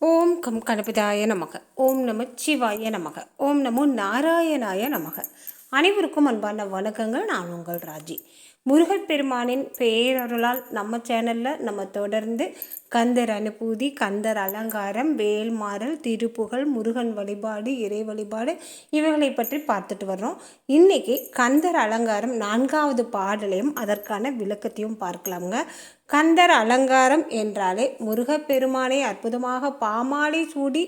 ஓம் come கணபதாய நமக. ஓம் நம சிவாய நமக. ஓம் நமோ நாராயணாய நமக. அனைவருக்கும் அன்பான வணக்கங்கள். நான் உங்கள் ராஜி. முருகப்பெருமானின் பேரருளால் நம்ம சேனலில் நம்ம தொடர்ந்து கந்தர் அனுபூதி கந்தர் அலங்காரம் வேல்மாறல் திருப்புகழ் முருகன் வழிபாடு இறை வழிபாடு இவைகளை பற்றி பார்த்துட்டு வர்றோம். இன்றைக்கி கந்தர் அலங்காரம் நான்காவது பாடலையும் அதற்கான விளக்கத்தையும் பார்க்கலாமுங்க. கந்தர் அலங்காரம் என்றாலே முருகப்பெருமானை அற்புதமாக பாமாலை சூடி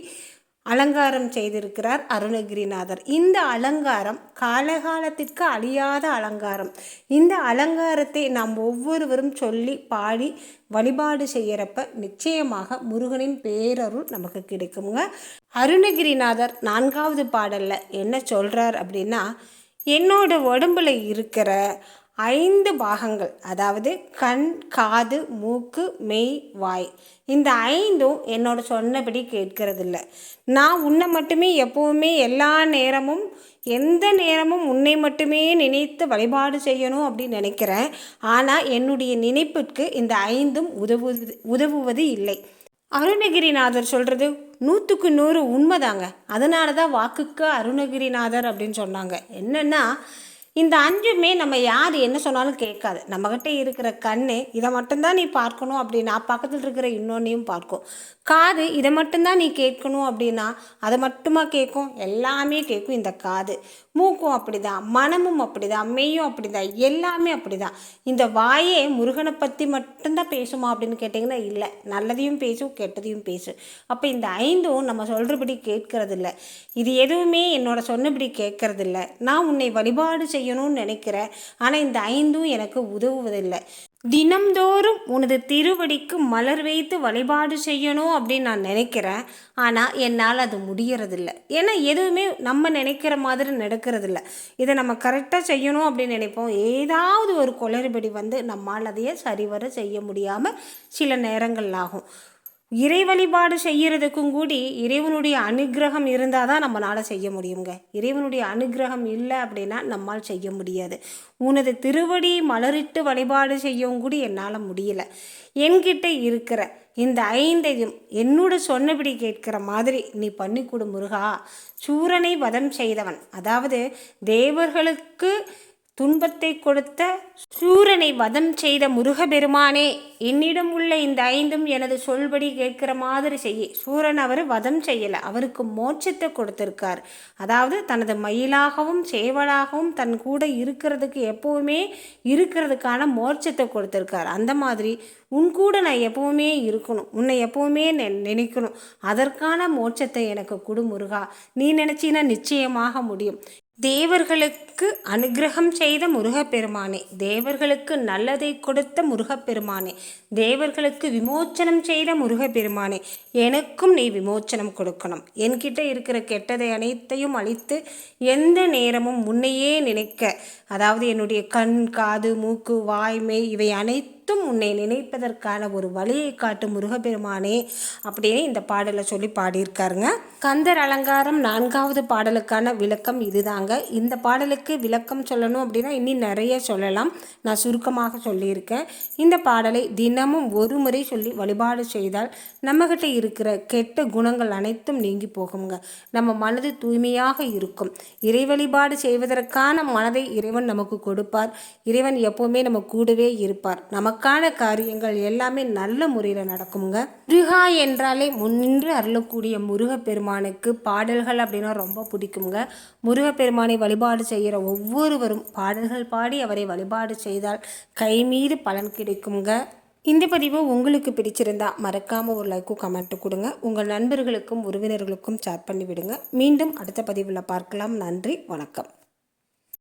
அலங்காரம் செய்திருக்கிறார் அருணகிரிநாதர். இந்த அலங்காரம் காலகாலத்திற்கு அழியாத அலங்காரம். இந்த அலங்காரத்தை நாம் ஒவ்வொருவரும் சொல்லி பாடி வழிபாடு செய்கிறப்ப நிச்சயமாக முருகனின் பேரருள் நமக்கு கிடைக்குங்க. அருணகிரிநாதர் நான்காவது பாடலில் என்ன சொல்கிறார் அப்படின்னா என்னோட உடம்புல இருக்கிற ஐந்து பாகங்கள். அதாவது கண் காது மூக்கு மெய் வாய். இந்த ஐந்தும் என்னோட சொன்னபடி கேட்கறதில்ல. நான் உன்னை மட்டுமே எப்போவுமே எல்லா நேரமும் எந்த நேரமும் உன்னை மட்டுமே நினைத்து வழிபாடு செய்யணும் அப்படின்னு நினைக்கிறேன். ஆனால் என்னுடைய நினைப்புக்கு இந்த ஐந்தும் உதவுவது உதவுவது இல்லை. அருணகிரிநாதர் சொல்கிறது நூற்றுக்கு நூறு உண்மைதாங்க. அதனால தான் வாக்குக்கு அருணகிரிநாதர் அப்படின்னு சொன்னாங்க. என்னென்னா இந்த அஞ்சுமே நம்ம யார் என்ன சொன்னாலும் கேட்காது. நம்மக்கிட்ட இருக்கிற கண் இதை மட்டும்தான் நீ பார்க்கணும் அப்படின்னா பக்கத்தில் இருக்கிற இன்னொன்னையும் பார்க்கும். காது இதை மட்டும்தான் நீ கேட்கணும் அப்படின்னா அதை மட்டுமா கேட்கும்? எல்லாமே கேட்கும் இந்த காது. மூக்கும் அப்படிதான் மனமும் அப்படிதான் மெய்யும் அப்படிதான் எல்லாமே அப்படிதான். இந்த வாயே முருகனை பற்றி மட்டும்தான் பேசுமா அப்படின்னு கேட்டிங்கன்னா இல்லை. நல்லதையும் பேசும் கெட்டதையும் பேசும் அப்போ இந்த ஐந்தும் நம்ம சொல்கிறபடி கேட்கறதில்ல. இது எதுவுமே என்னோட சொன்னபடி கேட்கறதில்ல. நான் உன்னை வழிபாடு செய்யணும்னு நினைக்கிறேன். ஆனால் இந்த ஐந்தும் எனக்கு உதவுவதில்லை. தினம்தோறும் உனது திருவடிக்கு மலர் வைத்து வழிபாடு செய்யணும் அப்படின்னு நான் நினைக்கிறேன். ஆனால் என்னால் அது முடியறதில்ல. ஏன்னா எதுவுமே நம்ம நினைக்கிற மாதிரி நடக்கிறதில்ல. இதை நம்ம கரெக்டாக செய்யணும் அப்படின்னு நினைப்போம். ஏதாவது ஒரு குளறுபடி வந்து நம்மால் அதையே சரிவர செய்ய முடியாமல் சில நேரங்கள் ஆகும். இறை வழிபாடு செய்கிறதுக்கும் கூடி இறைவனுடைய அனுகிரகம் இருந்தால் தான் நம்மளால் செய்ய முடியுங்க இறைவனுடைய அனுகிரகம் இல்லை அப்படின்னா நம்மால் செய்ய முடியாது. உனது திருவடி மலரிட்டு வழிபாடு செய்யவும் கூடி என்னால் முடியல. என்கிட்ட இருக்கிற இந்த ஐந்தையும் என்னோட சொன்னபடி கேட்கிற மாதிரி நீ பண்ணி கொடு முருகா. சூரனை வதம் செய்தவன். அதாவது தேவர்களுக்கு துன்பத்தை கொடுத்த சூரனை வதம் செய்த முருகபெருமானே என்னிடம் உள்ள இந்த ஐந்தும் எனது சொல்படி கேட்கிற மாதிரி செய்ய. சூரன் அவர் வதம் செய்யலை. அவருக்கு மோட்சத்தை கொடுத்திருக்கார். அதாவது தனது மயிலாகவும் சேவலாகவும் தன் கூட இருக்கிறதுக்கு எப்போவுமே இருக்கிறதுக்கான மோட்சத்தை கொடுத்திருக்கார். அந்த மாதிரி உன் கூட நான் எப்போவுமே இருக்கணும். உன்னை எப்போவுமே நினைக்கணும். அதற்கான மோட்சத்தை எனக்கு கொடு முருகா. நீ நினச்சினா நிச்சயமாக முடியும். தேவர்களுக்கு அனுகிரகம் செய்த முருகப்பெருமானே தேவர்களுக்கு நல்லதை கொடுத்த முருகப்பெருமானே தேவர்களுக்கு விமோச்சனம் செய்த முருகப்பெருமானே எனக்கும் நீ விமோச்சனம் கொடுக்கணும். என்கிட்ட இருக்கிற கெட்டதை அனைத்தையும் அழித்து எந்த நேரமும் முன்னையே நினைக்க அதாவது என்னுடைய கண் காது மூக்கு வாய்மை இவை அனைத்து மட்டும் உன்னை நினைப்பதற்கான ஒரு வழியை காட்டும் முருகப்பெருமானே அப்படின்னு இந்த பாடலை சொல்லி பாடியிருக்காருங்க. கந்தர் அலங்காரம் நான்காவது பாடலுக்கான விளக்கம் இதுதாங்க. இந்த பாடலுக்கு விளக்கம் சொல்லணும் அப்படின்னா இன்னும் நிறைய சொல்லலாம். நான் சுருக்கமாக சொல்லியிருக்கேன். இந்த பாடலை தினமும் ஒரு முறை சொல்லி வழிபாடு செய்தால் நம்மகிட்ட இருக்கிற கெட்ட குணங்கள் அனைத்தும் நீங்கி போகுங்க. நம்ம மனது தூய்மையாக இருக்கும். இறை வழிபாடு செய்வதற்கான மனதை இறைவன் நமக்கு கொடுப்பார். இறைவன் எப்போவுமே நம்ம கூடவே இருப்பார். நமக்கு நமக்கான காரியங்கள் எல்லாமே நல்ல முறையில் நடக்குங்க முருகா என்றாலே முன்னின்று அருளக்கூடிய முருகப்பெருமானுக்கு பாடல்கள் அப்படின்னா ரொம்ப பிடிக்குங்க முருகப்பெருமானை வழிபாடு செய்கிற ஒவ்வொருவரும் பாடல்கள் பாடி அவரை வழிபாடு செய்தால் கைமீறி பலன் கிடைக்குங்க இந்த பதிவு உங்களுக்கு பிடிச்சிருந்தா மறக்காமல் ஒரு லைக்கும் கமெண்ட்டு கொடுங்க. உங்கள் நண்பர்களுக்கும் உறவினர்களுக்கும் ஷேர் பண்ணி விடுங்க மீண்டும் அடுத்த பதிவில் பார்க்கலாம். நன்றி வணக்கம்.